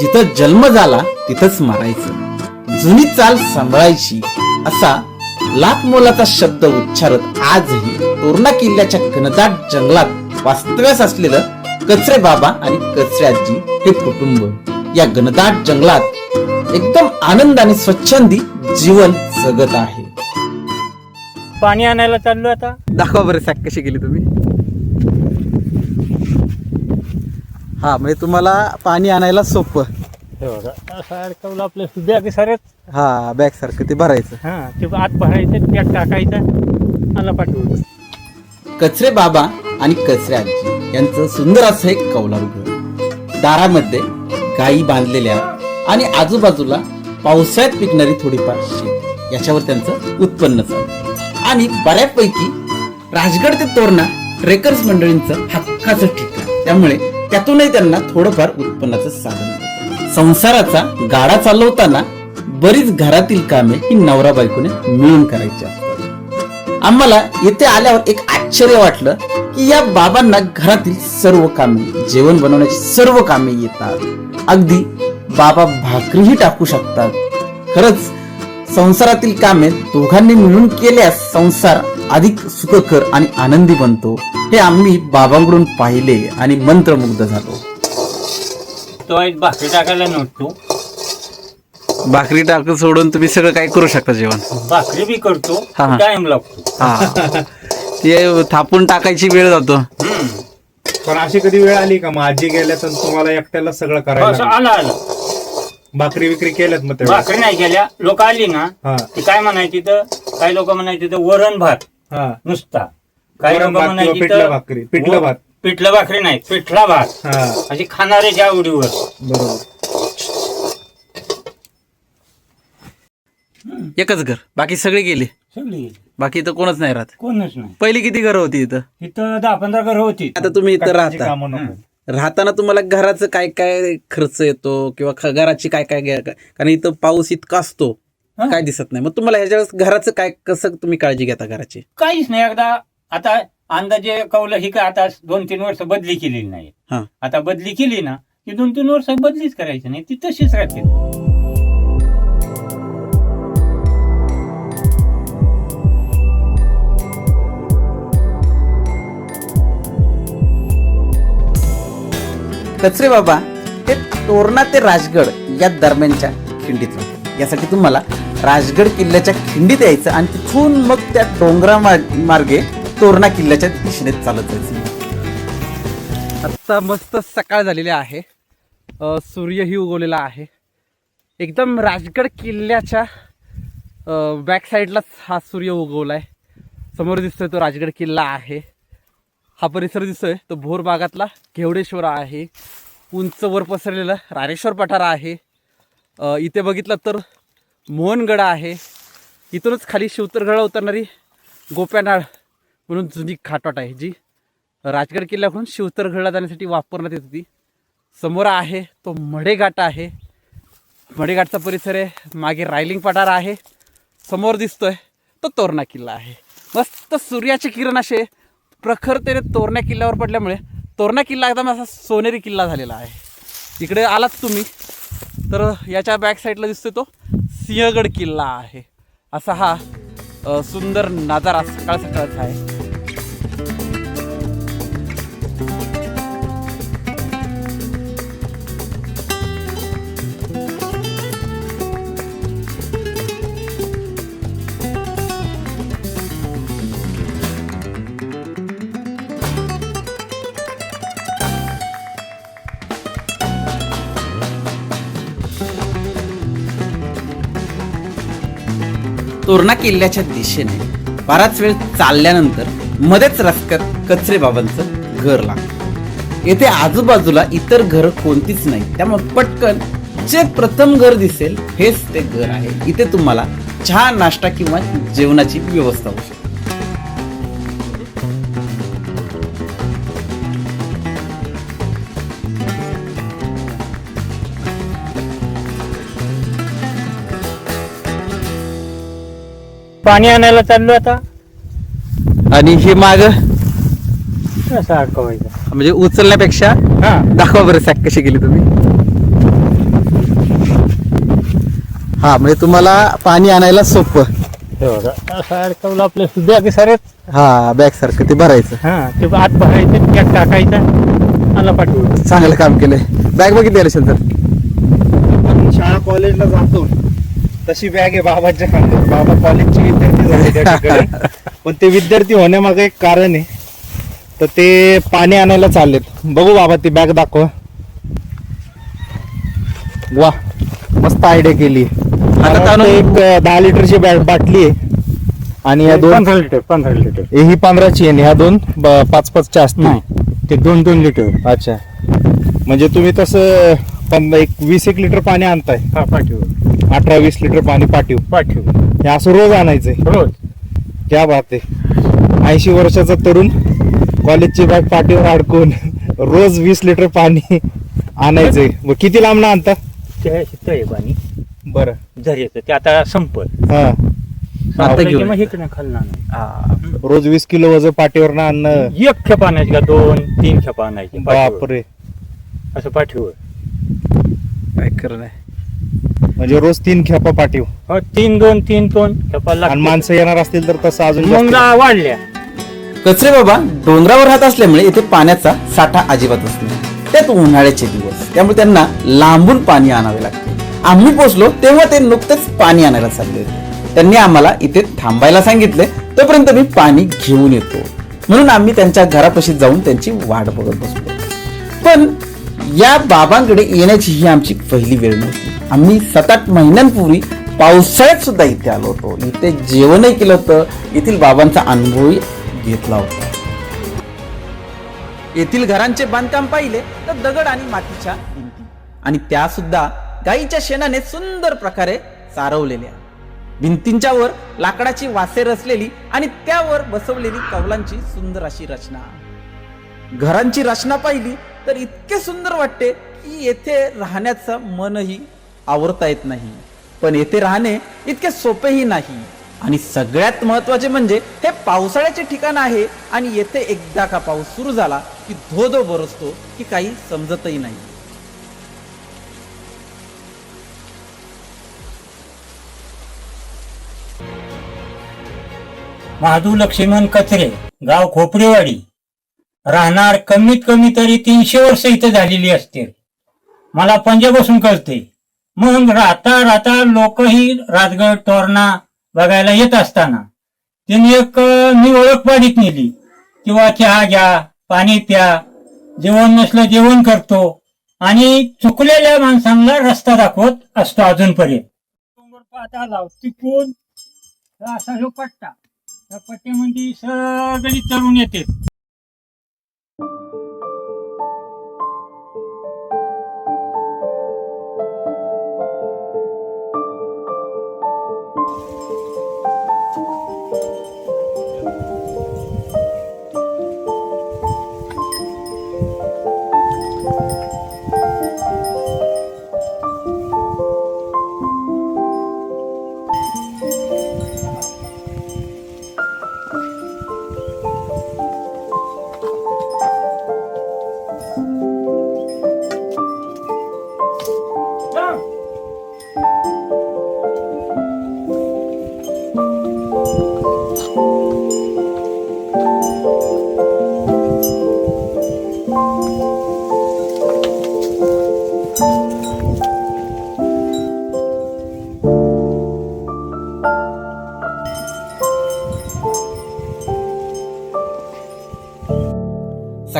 जिथं जन्म झाला तिथंच मारायचं. जुनी चाल सांभाळायची असा लाख मोलाचा शब्द उच्चारत आजही तोरणा किल्ल्याच्या घनदाट जंगलात वास्तव्यास असलेलं कचरे बाबा आणि कचरे आजी हे कुटुंब. या घनदाट जंगलात एकदम आनंद आणि स्वच्छंदी जीवन जगत आहे. पाणी आणायला चाललो आता. दाखवा बरं सॅक कशी केली तुम्ही. हा म्हणजे तुम्हाला पाणी आणायला सोपं. हे बघा असं अडकवलं आपलं बॅग साऱ्यात? हा बॅग सारखं ते भरायचं. हा ते आत भरायचं त्यात टाकायचं आला कचरे बाबा आणि कचरे आजी यांचं सुंदर असं एक कौलारू घर दारामध्ये गायी बांधलेल्या आणि आजूबाजूला पावसाळ्यात पिकणारी थोडीफार शेती. याच्यावर त्यांचं उत्पन्न चालतं आणि बऱ्यापैकी राजगड ते तोरणा ट्रेकर्स मंडळींचं हक्काचं ठिकाण. त्यामुळे त्यातूनही त्यांना थोडंफार उत्पन्नाचं साधन मिळतं. संसाराचा गाडा चालवताना बरीच घरातील कामे ही नवरा बायकोने मिळून करायची असतात. आम्हाला येथे आल्यावर एक आश्चर्य वाटलं की या बाबांना घरातील सर्व कामे जेवण बनवण्याची सर्व कामे येतात. अगदी बाबा भाकरीही टाकू शकतात. खरंच संसारातील कामे दोघांनी मिळून केल्यास संसार अधिक सुखकर आणि आनंदी बनतो हे आम्ही बाबांकडून पाहिले आणि मंत्रमुग्ध झालो. तो एक भाकरी टाकायला नव्हतो. भाकरी टाक सोडून तुम्ही सगळं काय करू शकता जेवण. भाकरी बी करतो हा, हा. टाइम लागतो. हा. ते थापून टाकायची वेळ जातो. हम्म. पण अशी कधी वेळ आली का मग आजी गेल्या तर तुम्हाला एकट्याला सगळं असं करायला आलं आलं. भाकरी विक्री केल्यात मग तेव्हा? भाकरी नाही केल्या लोक आली ना हा. ती काय म्हणायची तर काही लोक म्हणायची तर वरण भात. हा नुसता. काही लोक भात किंवा म्हणायची पिठलं भाकरी, पिठलं भात. पिठलं भाकरी नाही पिठला भात. हा. अशी खाणाऱ्याच्या आवडीवर. बरोबर. एकच घर बाकी सगळे गेले. सगळी गेली. बाकी इथं कोणच नाही राहत. कोणच नाही. पहिली किती घरं होती इथं? इथं दहा पंधरा घर होती. आता तुम्ही इथं राहता. कामं नको. राहताना तुम्हाला घराचं काय काय खर्च येतो किंवा ख- घराची काय काय गे- कारण इथं पाऊस इतका असतो. हा. काय दिसत नाही. मग तुम्हाला ह्याच्या वेळेस घराचं काय कसं तुम्ही काळजी घेता घराची? काहीच नाही. एकदा आता अंदाजे कौल ही काय आता दोन तीन वर्ष बदली केलेली नाही. हा. आता बदली केली ना की दोन तीन वर्ष बदलीच करायची नाही. ती तशीच राहते. कचरे बाबा हे तोरणा ते राजगड या दरम्यानच्या खिंडीत यासाठी तुम्हाला राजगड किल्ल्याच्या खिंडीत यायचं आणि तिथून मग त्या डोंगरा मार्गे तोरणा किल्ल्याच्या दिशेने चालत जायचं. आता मस्त सकाळ झालेली आहे. सूर्यही उगवलेला आहे. एकदम राजगड किल्ल्याच्या बॅक साईडलाच हा सूर्य उगवला आहे समोर दिसतोय तो राजगड किल्ला आहे. हा परिसर दिसतोय. तो भोर भागातला घेवडेश्वर आहे. उंच वर पसरलेलं राणेश्वर पठार आहे. इथे बघितलं तर मोहनगड आहे. इथूनच खाली शिवतरगडा उतरणारी गोप्यानाळ म्हणून जुनी घाटवाट आहे जी राजगड किल्ल्याकडून शिवतरगडला जाण्यासाठी वापरण्यात येत होती. समोर आहे तो मडेघाट आहे. मडेघाटचा परिसर आहे मागे रायलिंग पठार आहे. समोर दिसतोय तो तोरणा किल्ला आहे. मस्त सूर्याचे किरण असे प्रखरतेने तोरणा किल्ल्यावर पडल्यामुळे तोरणा किल्ला एकदम असा सोनेरी किल्ला झालेला आहे. इकडे आलात तुम्ही तर याच्या बॅक साईडला दिसतोय तो सिंहगड किल्ला आहे. असा हा सुंदर नजारा सकाळ सकाळचा आहे. तोरणा किल्ल्याच्या दिशेने बराच वेळ चालल्यानंतर मध्येच रस्त्यात कचरे बाबांचं घर लागतं येथे आजूबाजूला इतर घर कोणतीच नाही. त्यामुळे पटकन जे प्रथम घर दिसेल हेच ते घर आहे. इथे तुम्हाला चहा नाश्ता किंवा जेवणाची व्यवस्था होऊ पाणी आणायला चाललो आता. आणि हे माग? असं अडकवायचं. म्हणजे उचलण्यापेक्षा हा. दाखवा बरं सॅक कशी केली तुम्ही. हा म्हणजे तुम्हाला पाणी आणायला सोपं. हे बघा असं अडकवलं आपलं बॅग सारेच हा बॅग सारखं ते भरायचं. हा ते आत भरायचं त्यात टाकायचं आला पाठवलं चांगलं काम केलंय. बॅग बघितली असेल तर? आपण शाळा कॉलेजला जातो. तशी बॅग आहे बाबाच्या. खांद्यावर. बाबा कॉलेजचे विद्यार्थी झाले त्या ठिकाणी. पण ते विद्यार्थी होण्यामागे एक कारण आहे. तर ते पाणी आणायला चाललेत. बघू बाबा ती बॅग दाखव. वा मस्त आयडिया केली. आणून- एक दहा लिटरची बॅग बाटली आहे. आणि या दोन पंधरा लिटर पंधरा लिटर. हे ही पंधराची आहे आणि ह्या दोन ब- पाच पाचच्या असतील नाही ते दोन दोन लिटर. अच्छा. म्हणजे तुम्ही तसं पण एक वीस एक लिटर पाणी आणताय. हा अठरा वीस लिटर पाणी पाठीव पाठवलं हे असं रोज आणायचंय. रोज. क्या बात आहे. ऐंशी वर्षाचा तरुण कॉलेजची बॅग पाठीवर अडकून रोज वीस लिटर पाणी आणायचंय. मग किती लांब ना आणता? ते शिकतं आहे पाणी. बरं. झऱ्याचं ते आता हा. घेऊन मग नाही रोज वीस किलो वजन पाठीवर ना आणणं. एक खेप आणायची का दोन तीन खेप आणायची पाठीवर. बापरे. असं पाठीवर. काय नाही. म्हणजे रोज तीन खेपा पाठीव. हो तीन दोन तीन दोन खेपा आणि. माणसं येणार असतील तर तसं अजून मग जास्त. वाढल्या. कचरे बाबा डोंगरावर राहत असल्यामुळे इथे पाण्याचा साठा अजिबातच नाही त्यात उन्हाळ्याचे दिवस त्यामुळे त्यांना लांबून पाणी आणावे लागते. आम्ही पोचलो तेव्हा ते नुकतेच पाणी आणायला चालले होते. त्यांनी आम्हाला इथे थांबायला सांगितले तोपर्यंत मी पाणी घेऊन येतो. म्हणून आम्ही त्यांच्या घरापाशी जाऊन त्यांची वाट बघत बसलो. पण या बाबांकडे येण्याची ही आमची पहिली वेळ नव्हती. आम्ही सात आठ महिन्यांपूर्वी पावसाळ्यात सुद्धा इथे आलो होतो. इथे जेवणही केलं होतं. येथील बाबांचा अनुभवही घेतला होता. येथील घरांचे बांधकाम पाहिले तर दगड आणि मातीच्या भिंती. आणि त्या सुद्धा गाईच्या शेणाने सुंदर प्रकारे सारवलेल्या भिंतींच्या वर लाकडाची वासे रचलेली आणि त्यावर बसवलेली कौलांची सुंदर अशी रचना. घरांची रचना पाहिली तर इतके सुंदर वाटते की येथे राहण्याचं मनही आवरता येत नाही. पण येथे राहणे इतके सोपेही नाही. आणि सगळ्यात महत्त्वाचे म्हणजे हे पावसाळ्याचे ठिकाण आहे आणि येथे एकदा का पाऊस सुरू झाला की धो धो बरसतो की काही समजतही नाही. माधू लक्ष्मण कचरे गाव खोपरेवाडी. राहणार कमीत कमी तरी तीनशे वर्ष इथं झालेली असतील. मला पंजाबपासून कळते म्हणून राहता राहता लोकही राजगड तोरणा बघायला येत असताना त्यांनी एक मी ओळख पाडीत नेली. किंवा चहा घ्या पाणी प्या जेवण नसलं जेवण करतो आणि चुकलेल्या माणसांना रस्ता दाखवत असतो अजूनपर्यंत. आला तिकून असा पट्टा त्या पट्ट्यामध्ये सगळी तरुण येते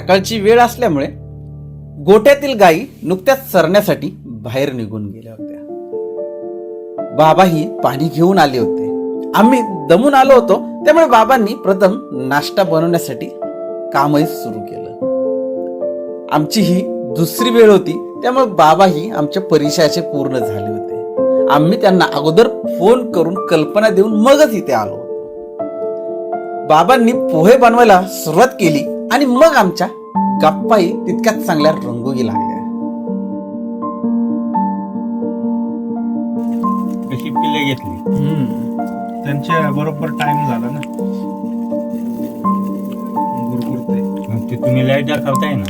सकाळची वेळ असल्यामुळे गोट्यातील गायी नुकत्याच चरण्यासाठी बाहेर निघून गेल्या होत्या. बाबाही पाणी घेऊन आले होते. आम्ही दमून आलो होतो त्यामुळे बाबांनी प्रथम नाश्ता बनवण्यासाठी कामही सुरू केलं. आमची ही दुसरी वेळ होती त्यामुळे बाबाही आमच्या परिचयाचे पूर्ण झाले होते. आम्ही त्यांना अगोदर फोन करून कल्पना देऊन मगच इथे आलो बाबांनी पोहे बनवायला सुरुवात केली आणि मग आमच्या गप्पाही तितक्याच चांगल्या रंगोगी लागल्या. कशी पिल्ले घेतली. त्यांच्या बरोबर टाइम झाला ना. गुरगुरते. मग ते तुम्ही लाइट दाखवताय ना.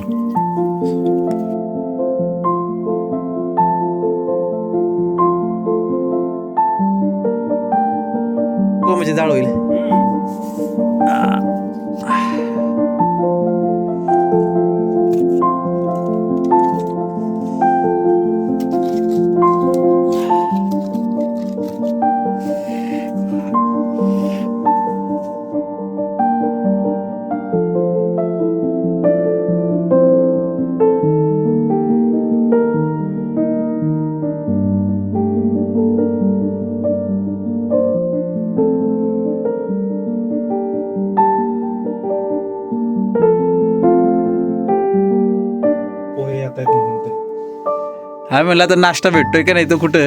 ते हा म्हणलं आता नाश्ता भेटतोय का नाही तो कुठं.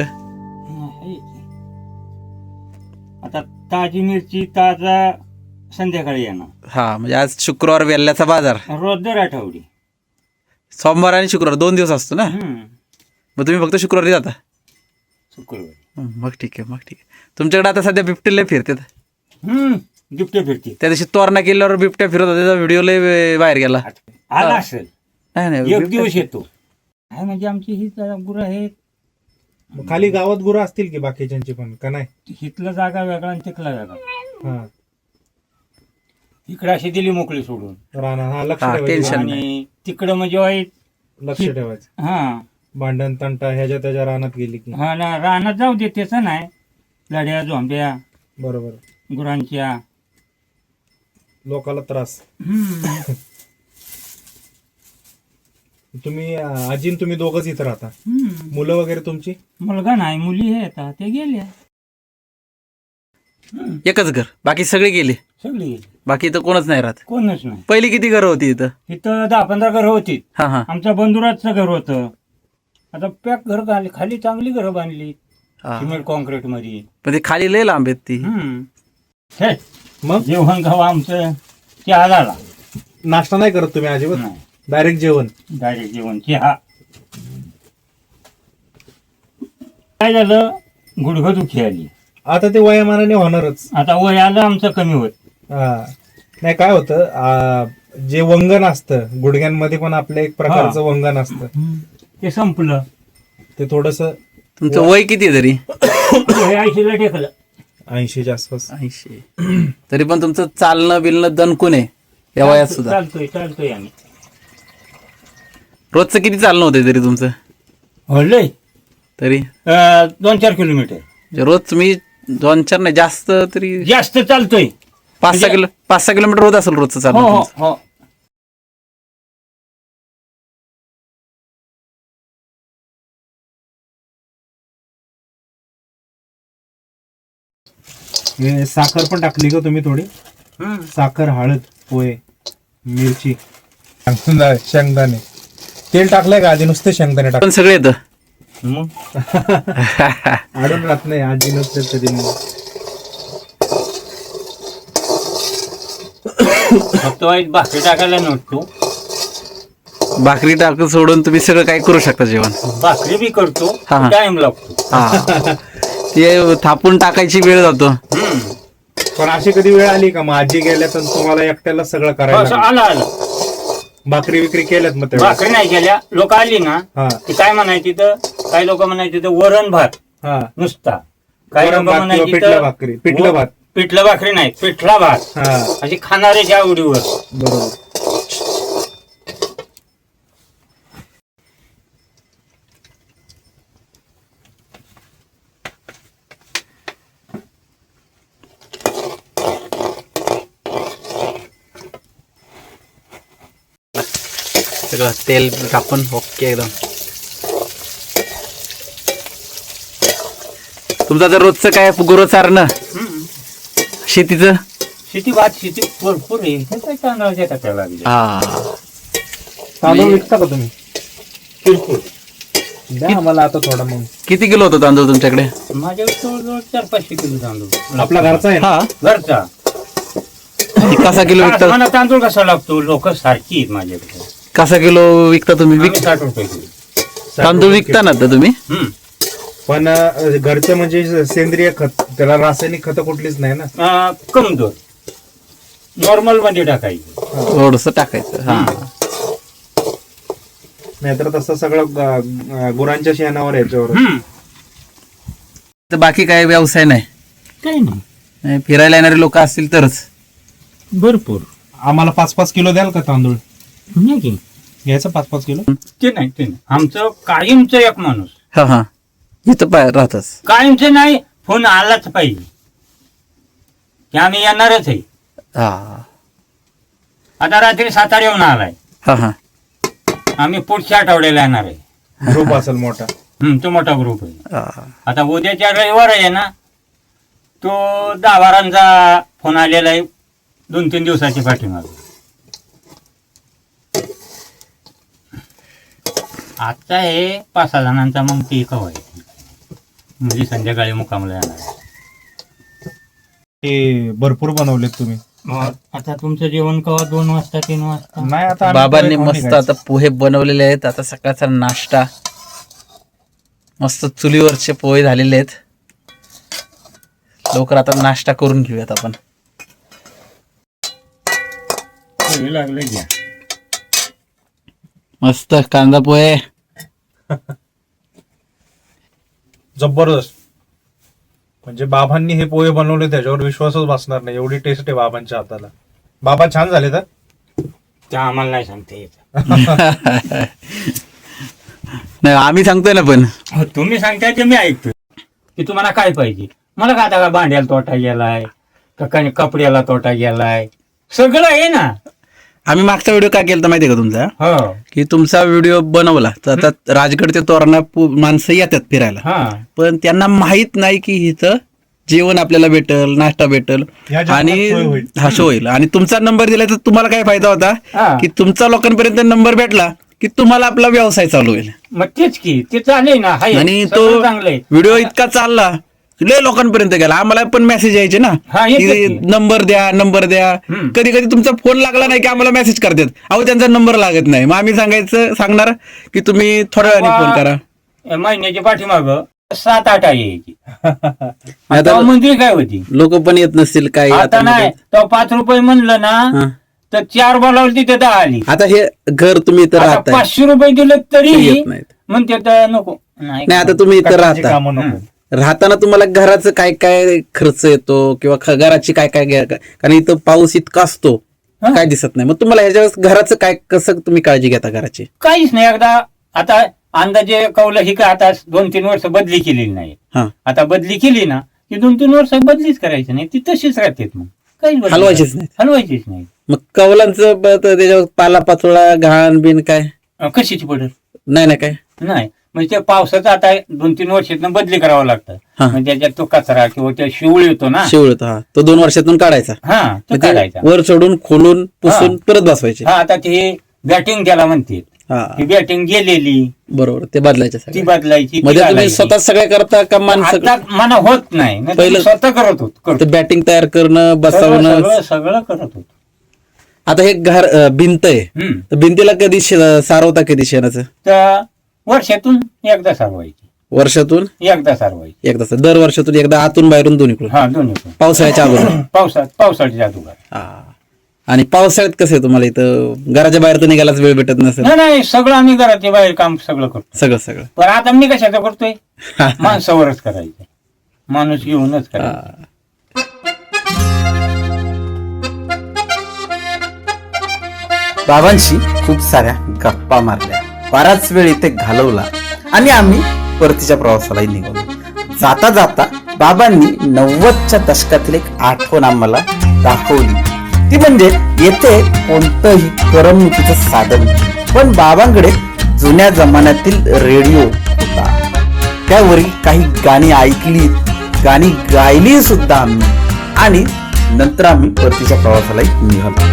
आता ताजी मिरची ताजा संध्याकाळी येणार. हा म्हणजे आज शुक्रवार वेल्ल्याचा बाजार. रोज दर आठवडी. सोमवार आणि शुक्रवार दोन दिवस असतो ना? हम्म. मग तुम्ही फक्त शुक्रवारी जाता? शुक्रवारी. हं, मग ठीक आहे मग ठीक आहे. तुमच्याकडे आता सध्या बिबटेला फिरतात. हम्म दुपटे फिरते. त्या दिवशी तोरणा किल्ल्यावर बिबट्या फिरत होता त्याचा व्हिडिओ लय बाहेर गेला. आला असेल. नाही नाही एक बिबट्या- दिवस येतो. काय म्हणजे आमची ही गुरं आहेत. मग खाली गावात गुरं असतील की बाकीच्यांची पण का नाही? हितला जागा वेगळा आणि तिथला वेगळा. हा. इकडे अशी दिली मोकळी सोडून. राणा हा लक्ष हा, ठेवायचं. आणि तिकडं म्हणजे वाईट लक्ष ठेवायचं. हा. भांडण तंटा ह्याच्या त्याच्या रानात गेली की. हा ना रानात जाऊ दे त्याचं नाही. लढ्या झोंब्या बरोबर. गुरांच्या. लोकाला त्रास. हम्म. तुम्ही अं, आजी आणि तुम्ही दोघच इथं राहता. हम्म. मुलं वगैरे तुमची? मुलगा नाही मुली आहेत. ते गेल्या हम्म. एकच घर. बाकी सगळे गेले. सगळी गेली. बाकी इथं कोणच नाही राहत. कोणच नाही. पहिली किती घरं होती इथं? इथं दहा पंधरा घरं होती. हा हा. आमच्या बंधुराजचं घर होतं. आता पॅक घर खाली खाली चांगली घरं बांधली. हा. सिमेंट कॉन्क्रीटमध्ये पण ते खाली लय लांब आहेत ती. हम्म. हे, मग? जेवण गाव आमचं. चहा झाला. नाश्ता नाही करत तुम्ही अजिबात? नाही. डायरेक्ट जेवण. डायरेक्ट जेवण. चहा काय झालं? गुडघं दुखी आली. आता ते वयामानाने होणारच. आता वय आलं आमचं कमी होत हा. नाही काय होतं आ, जे वंगण असतं गुडघ्यांमध्ये पण आपलं एक प्रकारचं वंगण असतं. ते संपलं. ते थोडस तुमचं वय किती आहे तरी? हे आयशीला टेकलं. ऐंशीच्या आसपास ऐंशी. तरी पण तुमचं चालणं बिलणं दणकून आहे. या वयात सुद्धा. चालतोय चालतोय आम्ही. रोजचं किती चालणं होते तरी तुमचं? होलय तरी? दोन चार किलोमीटर. म्हणजे रोज तुम्ही दोन चार नाही जास्त तरी जास्त चालतोय. पाच सहा किलो पाच सहा किलोमीटर होत असेल रोजचं हो हो चालणं हो. हे साखर पण टाकली का तुम्ही थोडी. हम्म. साखर हळद पोहे मिरची. शेंगदाणे. तेल टाकलंय का? आधी नुसते शेंगदाणे टाक. पण सगळे येतं. मग? आडून राहत नाही आजी नसते कधी मग. फक्त वाईट भाकरी टाकायला नसतो भाकरी टाक सोडून तुम्ही सगळं काय करू शकता जेवण. भाकरी बी करतो हा, हा. टाइम लागतो. हा. ते थापून टाकायची वेळ जातो. हम्म. पण अशी कधी वेळ आली का? मग आजी गेल्या तर तुम्हाला एकट्याला सगळं करायला असं लागलं? आलं आलं. भाकरी विक्री केल्यात मग तेव्हा. भाकरी नाही केल्या. लोक आली ना हा. ती काय म्हणायची तर काही लोक म्हणायचे तर वरण भात. हा. नुसता. काही वरण लोक भात किंवा म्हणायची पिठलं तर भाकरी, पिठलं भात. पिठलं भाकरी नाही पिठला भात. हा. अशी खाणाऱ्याच्या आवडीवर. बरोबर. सगळं तेल टाकून ओके एकदम. तुमचं आता रोजचं काय गुरु चारणं शेतीचं? शेती भात शेती भरपूर आहे. हे काय तांदळाच्या टाकायला लागले. हा. तांदूळ विकता का तुम्ही? किरकोळ द्या आता थोडा मग. किती किलो होतं तांदूळ तुमच्याकडे? माझ्याकडे जवळजवळ चार पाचशे किलो तांदूळ. आपला घरचा आहे ना? हा. घरचा. कसा किलो विकता? मला तांदूळ कसा लागतो? लोक सारखी आहेत माझ्याकडे. कसा किलो विकता तुम्ही? आम्ही साठ रुपये किलो. तांदूळ विकता ना आता तुम्ही? हम्म. पण अं, घरचं म्हणजे सेंद्रिय खत त्याला रासायनिक खत कुठलीच नाही ना? अं, कम दर नॉर्मलमध्ये टाकायची. थोडस टाकायचं हा. नाहीतर तसं सगळं ग- गुरांच्या शेणावर याच्यावर. हम्म. तर बाकी काय व्यवसाय नाही? काही नाही. नाही, फिरायला येणारे लोक असतील तरच. भरपूर. आम्हाला पाच पाच किलो द्याल का तांदूळ? नाही की? घ्यायचं पाच पाच किलो? ते नाही ते नाही. आमचं कायमचं एक माणूस. हा हा. इथं पाय राहतच. कायमचं नाही फोन आलाच पाहिजे. की आम्ही येणारच आहे. हा. आता रात्री सातारा येऊन आलाय. हा हा. आम्ही पुढच्या आठवड्याला येणार आहे. ग्रुप असेल मोठा. हम्म, तो मोठा ग्रुप आहे. हा. आता उद्याच्या रविवार आहे ना तो दहा बारांचा फोन आलेला आहे दोन तीन दिवसाची पाठीमाग. आजचा आहे पाच सहा जणांचा मग ते कवा आहे म्हणजे संध्याकाळी मुकामला येणार आहे. ते भरपूर बनवलेत तुम्ही. आता तुमचं जेवण कवा? दोन वाजता तीन वाजता? नाही आता आम्ही बाबांनी खाऊन मस्त निघायचं. आता पोहे बनवलेले आहेत. आता सकाळचा नाश्ता. मस्त चुलीवरचे पोहे झालेले आहेत. लवकर आता नाश्ता करून घेऊयात आपण. हे लागलं घ्या मस्त कांदा पोहे. जबरदस्त. म्हणजे बाबांनी हे पोहे बनवले त्याच्यावर विश्वासच बसणार नाही. एवढी टेस्ट आहे बाबांच्या हाताला. बाबा छान झाले तर? ते आम्हाला नाही सांगता येत. नाही आम्ही सांगतोय ना पण. हो, तुम्ही सांगताय ते मी ऐकतोय. की तुम्हाला काय पाहिजे? मला का आता का भांड्याला तोटा गेलाय? का काही कपड्याला तोटा गेलाय? सगळं आहे ना. आम्ही मागचा व्हिडिओ काय केला माहितीये का तुमचा? हो. की तुमचा व्हिडिओ बनवला. तर आता राजगड ते तोरणा माणसं येतात फिरायला. हा. पण त्यांना माहीत नाही की इथं जेवण आपल्याला भेटल नाश्ता भेटल आणि. हा शो होईल. आणि तुमचा नंबर दिला तर तुम्हाला काय फायदा होता. की तुमचा लोकांपर्यंत नंबर भेटला की तुम्हाला आपला व्यवसाय चालू होईल. मग तेच की ते चाललंय ना आणि तो व्हिडिओ इतका चालला लय लोकांपर्यंत गेला. आम्हाला पण मेसेज यायचे ना. हा, की. नंबर द्या नंबर द्या. कधी कधी तुमचा फोन लागला नाही की आम्हाला मेसेज करतात. अहो त्यांचा नंबर लागत नाही. मग आम्ही सांगायचं सांगणार की तुम्ही थोड्या वेळाने फोन करा. महिन्याच्या पाठीमाग सात आठ आहे आता मंदिर काय होती? लोक पण येत नसतील काय आता नाही. तो पाच रुपये म्हणलं ना हा. तर चार बोलावली तिथे दहा आली. आता हे घर तुम्ही इथं आता राहताय. पाचशे रुपये दिले तरी ते येत नाहीत. म्हणते तर नको. नाही नाही आता तुम्ही इथं राहता. कामं नको. राहताना तुम्हाला घराचं काय काय खर्च येतो किंवा ख- घराची काय काय गे- कारण इथं पाऊस इतका असतो हा. काय दिसत नाही. मग तुम्हाला ह्याच्या घराचं काय कसं तुम्ही काळजी घेता घराची? काहीच नाही. एकदा आता अंदाजे कौल ही का आता दोन तीन वर्ष बदली केलेली नाही. हा. आता बदली केली ना की दोन तीन वर्ष बदलीच करायची नाही. ती तशीच राहते मग. काहीच बदली हलवायचीच. नाही. हलवायचीच नाही. मग कवलांचं ब- त- त्याच्यावर पाला पाचोळा घाण बिन काय? अं, कशीची पडत नाही ना काय? नाही. म्हणजे ते पावसाचं आता दोन तीन वर्षातनं बदली करावं लागतं. हा. म्हणजे त्याच्यात तो कचरा किंवा त्या शिवळ येतो ना. शिवळत हा. तो दोन वर्षातून काढायचा. हा तो ते काढायचा. वर चढून खोलून पुसून परत बसवायचे. हा आता ते बॅटिंग त्याला म्हणते. हा. ती बॅटिंग गेलेली. बरोबर ते बदलायचे ती सगळे. बदलायची ती म्हणजे तुम्ही घालायची. स्वतः सगळे करता का माणसं आता मला होत नाही. नाही तर पहिलं- स्वतः करत होत करतो. बॅटिंग तयार करणं सगळं बसवणं. सगळं सगळं करत होतो. आता हे घर अं, भिंत आहे. हम्म. तर भिंतीला कधी शे- सारवता कधी शेणाचं? तर वर्षातून एकदा सारवायची. वर्षातून? एकदा सारवायची. एकदा सर- दर वर्षातून एकदा आतून बाहेरून दोन्हीकडून हा दोन्ही पण. पावसाळ्याच्या अगोदर? पावसात पावसाळ्याच्या अगोदर हा. आणि पावसाळ्यात कसं आहे तुम्हाला इथं? घराच्या बाहेर तर निघायलाच वेळ भेटत नसेल. नाही नाही सगळं आम्ही घराच्या बाहेर काम सगळं करतो सगळं सगळं. पण आता मी कशाचं करतोय? माणसावरच करायचं. माणूस घेऊनच करायचं हा. बाबांशी खूप साऱ्या गप्पा मारल्या. बराच वेळ इथे घालवला आणि आम्ही परतीच्या प्रवासालाही निघालो. जाता जाता बाबांनी नव्वदच्या दशकातील एक आठवण आम्हाला दाखवली. ती म्हणजे येथे कोणतंही करमणुकीचं साधन पण बाबांकडे जुन्या जमान्यातील रेडिओ होता. त्यावरील काही गाणी ऐकली गाणी गायली सुद्धा आम्ही. आणि नंतर आम्ही परतीच्या प्रवासालाही निघालो.